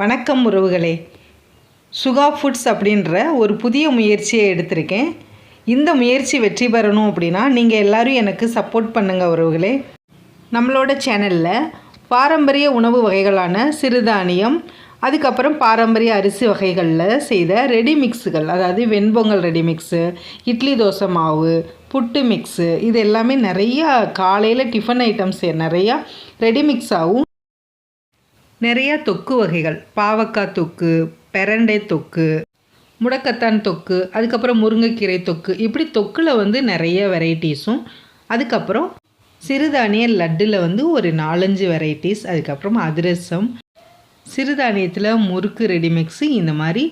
வணக்கம் உறவுகளே. சுகா ஃபுட்ஸ் அப்படின்ற ஒரு புதிய முயற்சியை எடுத்திருக்கேன். இந்த முயற்சி வெற்றி பெறணும் அப்படின்னா நீங்கள் எல்லோரும் எனக்கு சப்போர்ட் பண்ணுங்கள் உறவுகளே. நம்மளோட சேனலில் பாரம்பரிய உணவு வகைகளான சிறுதானியம் அதுக்கப்புறம் பாரம்பரிய அரிசி வகைகளில் செய்த ரெடி மிக்ஸுகள் அதாவது வெண்பொங்கல் ரெடி மிக்ஸு இட்லி தோசை மாவு புட்டு மிக்ஸு இது எல்லாமே நிறையா காலையில் டிஃபன் ஐட்டம்ஸ் நிறையா ரெடி மிக்ஸாகவும் நிறையா தொக்கு வகைகள். பாவக்காய் தொக்கு பெரண்டை தொக்கு முடக்கத்தான் தொக்கு அதுக்கப்புறம் முருங்கைக்கீரை தொக்கு. இப்படி தொக்கில் வந்து நிறைய வெரைட்டிஸும் அதுக்கப்புறம் சிறுதானிய லட்டில் வந்து ஒரு நாலஞ்சு வெரைட்டிஸ் அதுக்கப்புறம் அதிரசம் சிறுதானியத்தில் முறுக்கு ரெடிமிக்ஸு இந்த மாதிரி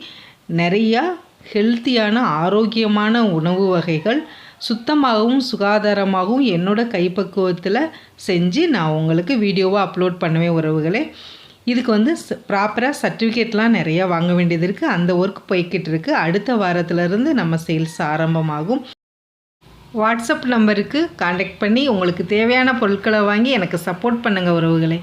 நிறையா ஹெல்த்தியான ஆரோக்கியமான உணவு வகைகள் சுத்தமாகவும் சுகாதாரமாகவும் என்னோடய கைப்பக்குவத்தில் செஞ்சு நான் உங்களுக்கு வீடியோவாக அப்லோட் பண்ணுவேன் உறவுகளே. இதுக்கு வந்து ப்ராப்பராக சர்டிஃபிகேட்லாம் நிறையா வாங்க வேண்டியது இருக்குது அந்த ஒர்க் போய்கிட்டு இருக்குது அடுத்த வாரத்திலேருந்து நம்ம சேல்ஸ் ஆரம்பமாகும். வாட்ஸ்அப் நம்பருக்கு காண்டாக்ட் பண்ணி உங்களுக்கு தேவையான பொருட்களை வாங்கி எனக்கு சப்போர்ட் பண்ணுங்கள் உறவுகளே.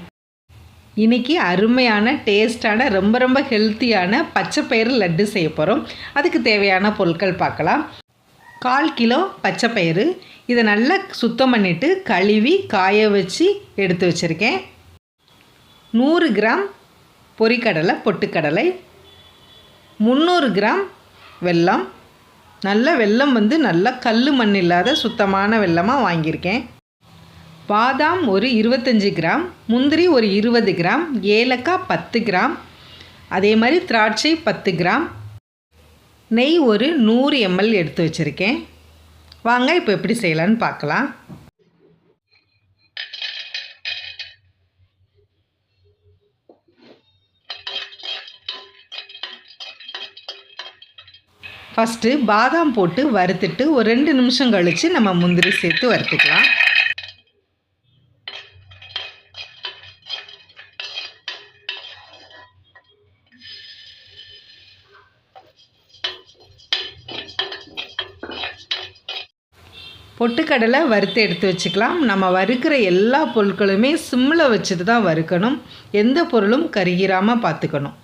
இன்றைக்கி அருமையான டேஸ்டான ரொம்ப ரொம்ப ஹெல்த்தியான பச்சை பயிறு லட்டு செய்ய போகிறோம் அதுக்கு தேவையான பொருட்கள் பார்க்கலாம். கால் கிலோ பச்சை பயிறு. இதை நல்லா சுத்தம் பண்ணிவிட்டு கழுவி காய வச்சு எடுத்து வச்சுருக்கேன். நூறு கிராம் பொரிக்கடலை பொட்டுக்கடலை முந்நூறு கிராம் வெல்லம். நல்ல வெல்லம் வந்து நல்லா கல் மண் இல்லாத சுத்தமான வெல்லமாக வாங்கியிருக்கேன். பாதாம் ஒரு இருபத்தஞ்சி கிராம் முந்திரி ஒரு இருபது கிராம் ஏலக்காய் பத்து கிராம் அதே மாதிரி திராட்சை பத்து கிராம். நெய் ஒரு நூறு எம்எல் எடுத்து வச்சுருக்கேன். வாங்க இப்போ எப்படி செய்யலான்னு பார்க்கலாம். ஃபஸ்ட்டு பாதாம் போட்டு வறுத்துட்டு ஒரு ரெண்டு நிமிஷம் கழித்து நம்ம முந்திரி சேர்த்து வறுத்துக்கலாம். பொட்டுக்கடலை வறுத்து எடுத்து வச்சுக்கலாம். நம்ம வறுக்கிற எல்லா பொருட்களுமே சிம்மில் வச்சுட்டு தான் வறுக்கணும். எந்த பொருளும் கருகிராமல் பார்த்துக்கணும்.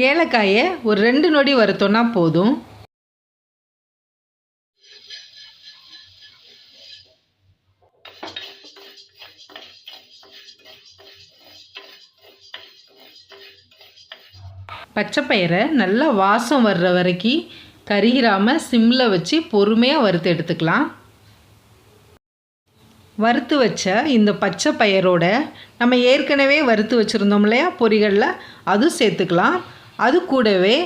ஏலக்காயை ஒரு ரெண்டு நொடி வறுத்தோன்னா போதும். பச்சைப்பயிரை நல்லா வாசம் வர்ற வரைக்கும் கருகிராமல் சிம்மில் வச்சு பொறுமையாக வறுத்து எடுத்துக்கலாம். வறுத்து வச்ச இந்த பச்சை பயிரோட நம்ம ஏற்கனவே வறுத்து வச்சுருந்தோம் இல்லையா? பொரிகளில் அதுவும் சேர்த்துக்கலாம். அது கூடவே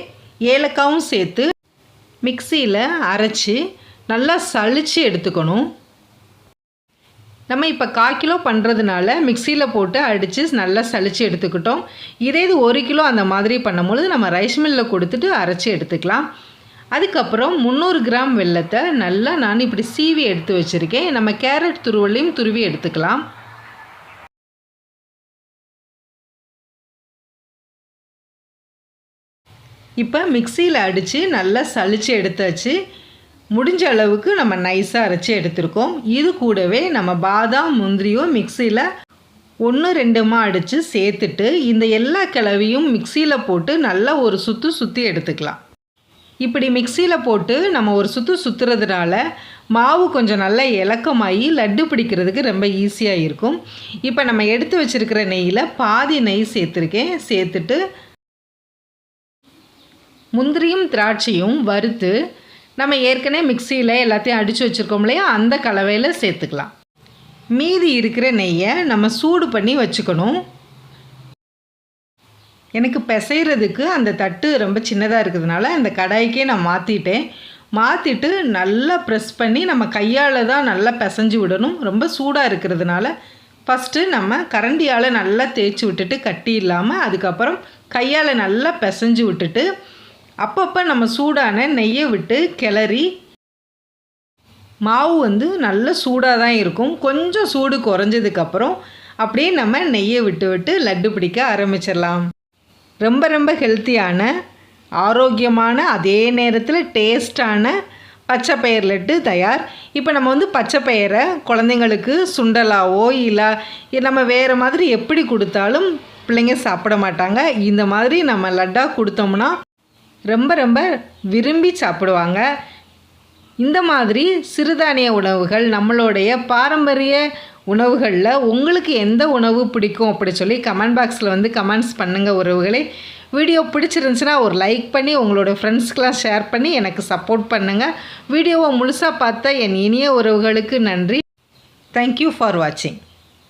ஏலக்காவும் சேர்த்து மிக்சியில் அரைச்சி நல்லா சளிச்சு எடுத்துக்கணும். நம்ம இப்போ கால் கிலோ பண்ணுறதுனால மிக்சியில் போட்டு அடித்து நல்லா சளிச்சு எடுத்துக்கிட்டோம். இதே இது ஒரு கிலோ அந்த மாதிரி பண்ணும்பொழுது நம்ம ரைஸ் மில்லில் கொடுத்துட்டு அரைச்சி எடுத்துக்கலாம். அதுக்கப்புறம் முந்நூறு கிராம் வெள்ளத்தை நல்லா நான் இப்படி சீவி எடுத்து வச்சுருக்கேன். நம்ம கேரட் துருவலையும் துருவி எடுத்துக்கலாம். இப்போ மிக்சியில் அடித்து நல்லா சளிச்சு எடுத்தாச்சு. முடிஞ்ச அளவுக்கு நம்ம நைஸாக அரைச்சி எடுத்திருக்கோம். இது கூடவே நம்ம பாதாம் முந்திரியும் மிக்சியில் ஒன்று ரெண்டுமா அடித்து சேர்த்துட்டு இந்த எல்லா கிளவியும் மிக்சியில் போட்டு நல்லா ஒரு சுற்று சுற்றி எடுத்துக்கலாம். இப்படி மிக்சியில் போட்டு நம்ம ஒரு சுற்று சுற்றுறதுனால மாவு கொஞ்சம் நல்லா இலக்கமாகி லட்டு பிடிக்கிறதுக்கு ரொம்ப ஈஸியாக இருக்கும். இப்போ நம்ம எடுத்து வச்சுருக்கிற நெய்யில் பாதி நெய் சேர்த்துருக்கேன். சேர்த்துட்டு முந்திரியும் திராட்சையும் வறுத்து நம்ம ஏற்கனவே மிக்சியில் எல்லாத்தையும் அடித்து வச்சுருக்கோம் இல்லையா? அந்த கலவையில் சேர்த்துக்கலாம். மீதி இருக்கிற நெய்யை நம்ம சூடு பண்ணி வச்சுக்கணும். எனக்கு பிசைகிறதுக்கு அந்த தட்டு ரொம்ப சின்னதாக இருக்கிறதுனால அந்த கடாய்க்கே நான் மாற்றிட்டேன் மாற்றிட்டு நல்லா ப்ரெஸ் பண்ணி நம்ம கையால் தான் நல்லா பிசைஞ்சு விடணும். ரொம்ப சூடாக இருக்கிறதுனால ஃபஸ்ட்டு நம்ம கரண்டியால் நல்லா தேய்ச்சி விட்டுட்டு கட்டி இல்லாமல் அதுக்கப்புறம் கையால் நல்லா பிசைஞ்சு விட்டுட்டு அப்பப்போ நம்ம சூடான நெய்யை விட்டு கிளறி மாவு வந்து நல்ல சூடாக தான் இருக்கும். கொஞ்சம் சூடு குறைஞ்சதுக்கப்புறம் அப்படியே நம்ம நெய்யை விட்டு விட்டு லட்டு பிடிக்க ஆரம்பிச்சிடலாம். ரொம்ப ரொம்ப ஹெல்த்தியான ஆரோக்கியமான அதே நேரத்தில் டேஸ்டான பச்சை பயிர் லட்டு தயார். இப்போ நம்ம வந்து பச்சை பயிரை குழந்தைங்களுக்கு சுண்டலாவோ இல்லை நம்ம வேறு மாதிரி எப்படி கொடுத்தாலும் பிள்ளைங்க சாப்பிட மாட்டாங்க. இந்த மாதிரி நம்ம லட்டாக கொடுத்தோம்னா ரொம்ப ரொம்ப விரும்பி சாப்பிடுவாங்க. இந்த மாதிரி சிறுதானிய உணவுகள் நம்மளுடைய பாரம்பரிய உணவுகளில் உங்களுக்கு எந்த உணவு பிடிக்கும் அப்படி சொல்லி கமெண்ட் பாக்ஸில் வந்து கமெண்ட்ஸ் பண்ணுங்கள் உறவுகளே. வீடியோ பிடிச்சிருந்துச்சுன்னா ஒரு லைக் பண்ணி உங்களோட ஃப்ரெண்ட்ஸ்க்கெலாம் ஷேர் பண்ணி எனக்கு சப்போர்ட் பண்ணுங்கள் வீடியோவை முழுசாக பார்த்த என் இனிய உறவுகளுக்கு நன்றி. தேங்க்யூ ஃபார் வாட்சிங்